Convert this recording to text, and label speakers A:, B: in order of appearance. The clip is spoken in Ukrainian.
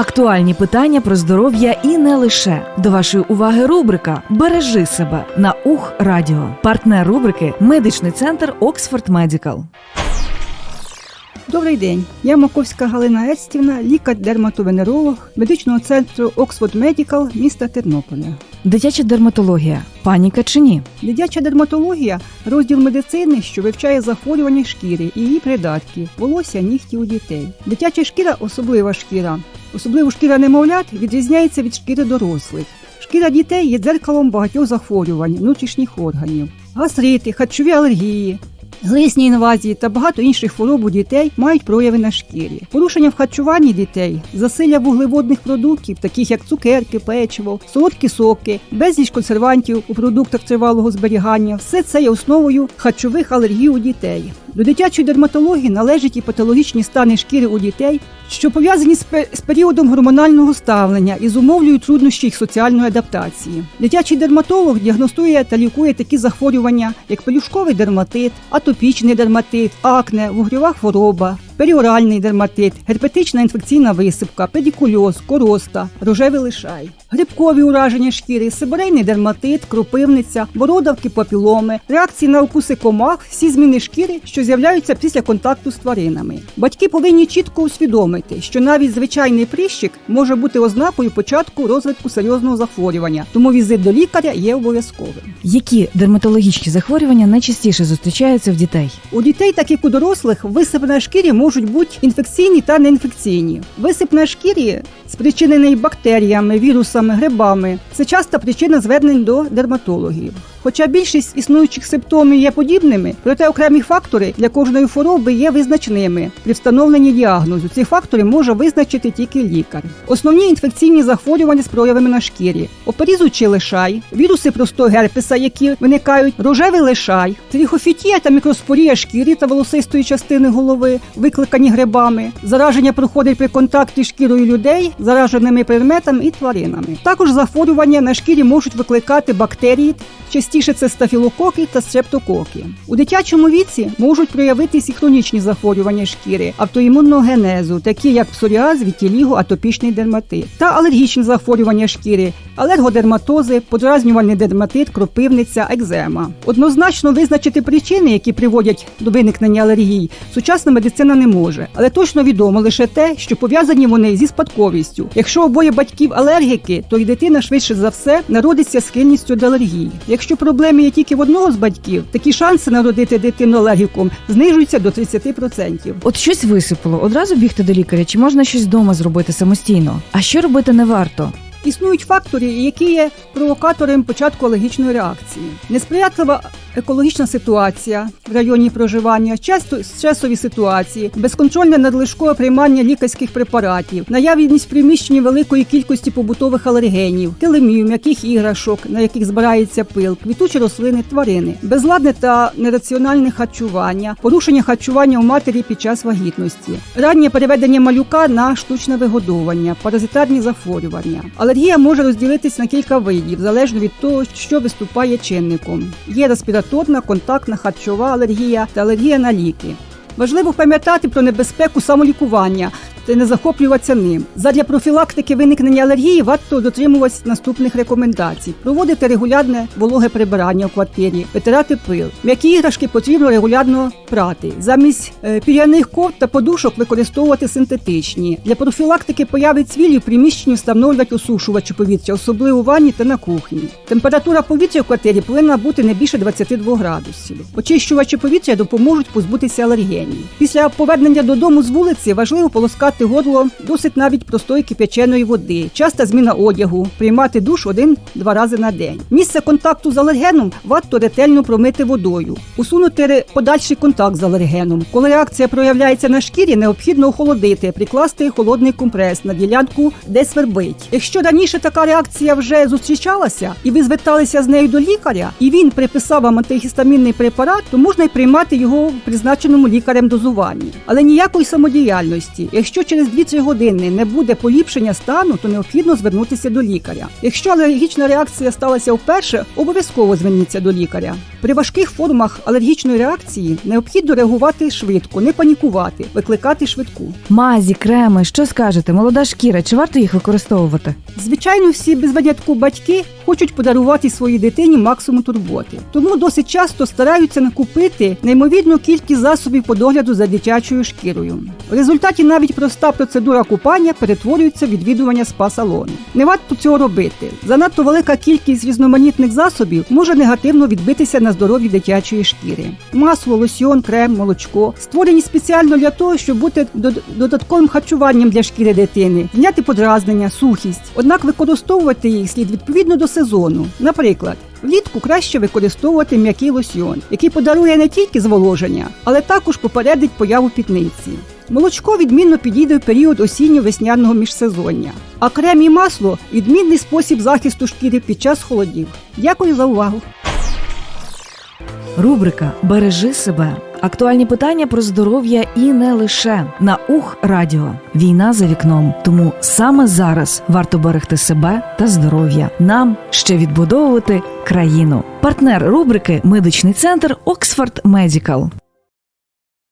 A: Актуальні питання про здоров'я і не лише до вашої уваги. Рубрика Бережи себе на Ух Радіо. Партнер рубрики Медичний центр Оксфорд Медікал.
B: Добрий день. Я Маковська Галина Естівна, лікар-дерматовенеролог медичного центру Оксфорд Медікал міста Тернополя.
A: Дитяча дерматологія. Паніка чи ні?
B: Дитяча дерматологія розділ медицини, що вивчає захворювання шкіри і її придатки, волосся, нігті у дітей. Дитяча шкіра особлива шкіра. Особливо шкіра немовлят відрізняється від шкіри дорослих. Шкіра дітей є дзеркалом багатьох захворювань внутрішніх органів, гастрити, харчові алергії. Глисні інвазії та багато інших хвороб у дітей мають прояви на шкірі. Порушення в харчуванні дітей, засилля вуглеводних продуктів, таких як цукерки, печиво, солодкі соки, безліч консервантів у продуктах тривалого зберігання. Все це є основою харчових алергій у дітей. До дитячої дерматології належать і патологічні стани шкіри у дітей, що пов'язані з, періодом гормонального ставлення і зумовлюють труднощі їх соціальної адаптації. Дитячий дерматолог діагностує та лікує такі захворювання, як пелюшковий дерматит, атопічний дерматит, акне, вугрюва хвороба. Періоральний дерматит, герпетична інфекційна висипка, педикульоз, короста, рожевий лишай, грибкові ураження шкіри, сибирейний дерматит, кропивниця, бородавки, папіломи, реакції на укуси комах, всі зміни шкіри, що з'являються після контакту з тваринами. Батьки повинні чітко усвідомити, що навіть звичайний прищик може бути ознакою початку розвитку серйозного захворювання, тому візит до лікаря є обов'язковим.
A: Які дерматологічні захворювання найчастіше зустрічаються в дітей?
B: У дітей, так як у дорослих, висип на шкірі можуть бути інфекційні та неінфекційні. Висип на шкірі спричинений бактеріями, вірусами, грибами. Це часта причина звернень до дерматологів. Хоча більшість існуючих симптомів є подібними, проте окремі фактори для кожної хвороби є визначними при встановленні діагнозу. Ці фактори може визначити тільки лікар. Основні інфекційні захворювання з проявами на шкірі: оперізуючий лишай, віруси простого герпеса, які виникають, рожевий лишай, тріхофітія та мікроспорія шкіри та волосистої частини голови, викликані грибами. Зараження проходить при контакті шкірою людей, зараженими предметами і тваринами. Також захворювання на шкірі можуть викликати бактерії. Частіше це стафілококи та стрептококи. У дитячому віці можуть проявитись і хронічні захворювання шкіри, автоімунного генезу, такі як псоріаз, вітіліго, атопічний дерматит, та алергічні захворювання шкіри, алергодерматози, подразнювальний дерматит, кропивниця, екзема. Однозначно визначити причини, які приводять до виникнення алергій, сучасна медицина не може, але точно відомо лише те, що пов'язані вони зі спадковістю. Якщо обоє батьків алергіки, то й дитина швидше за все народиться з схильністю до алергії. Якщо проблеми є тільки в одного з батьків, такі шанси народити дитину алергіком знижуються до 30%.
A: От щось висипало, одразу бігти до лікаря, чи можна щось вдома зробити самостійно? А що робити не варто?
B: Існують фактори, які є провокатором початку алергічної реакції. Несприятлива екологічна ситуація в районі проживання, часто стресові ситуації, безконтрольне надлишкове приймання лікарських препаратів, наявність в приміщенні великої кількості побутових алергенів, килимів, м'яких іграшок, на яких збирається пил, квітучі рослини, тварини, безладне та нераціональне харчування, порушення харчування у матері під час вагітності, раннє переведення малюка на штучне вигодовування, паразитарні захворювання. Алергія може розділитись на кілька видів, залежно від того, що виступає чинником. Є респіраторна, контактна, харчова алергія та алергія на ліки. Важливо пам'ятати про небезпеку самолікування та не захоплюватися ним. Задля профілактики виникнення алергії варто дотримуватись наступних рекомендацій: проводити регулярне вологе прибирання в квартирі, витирати пил. М'які іграшки потрібно регулярно прати. Замість е, піряних ковд та подушок використовувати синтетичні. Для профілактики появи цвілі в приміщенні встановлювати осушувачі повітря, особливо в ванні та на кухні. Температура повітря в квартирі повинна бути не більше 22 градусів. Очищувачі повітря допоможуть позбутися алергенів. Після повернення додому з вулиці важливо полоскати горло досить навіть простої кип'яченої води, часта зміна одягу, приймати душ один-два рази на день. Місце контакту з алергеном варто ретельно промити водою, усунути подальший контакт з алергеном. Коли реакція проявляється на шкірі, необхідно охолодити, прикласти холодний компрес на ділянку, де свербить. Якщо раніше така реакція вже зустрічалася, і ви зверталися з нею до лікаря, і він приписав вам антигістамінний препарат, то можна й приймати його в призначеному лікарем дозуванні. Але ніякої самодіяльності. Якщо через 2-3 години не буде поліпшення стану, то необхідно звернутися до лікаря. Якщо алергічна реакція сталася вперше, обов'язково зверніться до лікаря. При важких формах алергічної реакції необхідно реагувати швидко, не панікувати, викликати швидку.
A: Мазі, креми, що скажете? Молода шкіра, чи варто їх використовувати?
B: Звичайно, всі без винятку батьки хочуть подарувати своїй дитині максимум турботи, тому досить часто стараються накупити неймовірну кількість засобів по догляду за дитячою шкірою. В результаті навіть проста процедура купання перетворюється в відвідування спа-салону. Не варто цього робити. Занадто велика кількість різноманітних засобів може негативно відбитися на здоров'ї дитячої шкіри. Масло, лосьйон, крем, молочко створені спеціально для того, щоб бути дод- додатковим харчуванням для шкіри дитини, зняти подразнення, сухість. Однак використовувати їх слід відповідно до сезону. Наприклад, влітку краще використовувати м'який лосьйон, який подарує не тільки зволоження, але також попередить появу пітниці. Молочко відмінно підійде в період осінньо-весняного міжсезоння, а крем і масло відмінний спосіб захисту шкіри під час холодів. Дякую за увагу.
A: Рубрика Бережи себе. Актуальні питання про здоров'я і не лише на ух радіо. Війна за вікном. Тому саме зараз варто берегти себе та здоров'я. Нам ще відбудовувати країну. Партнер рубрики Медичний центр Оксфорд Медікал.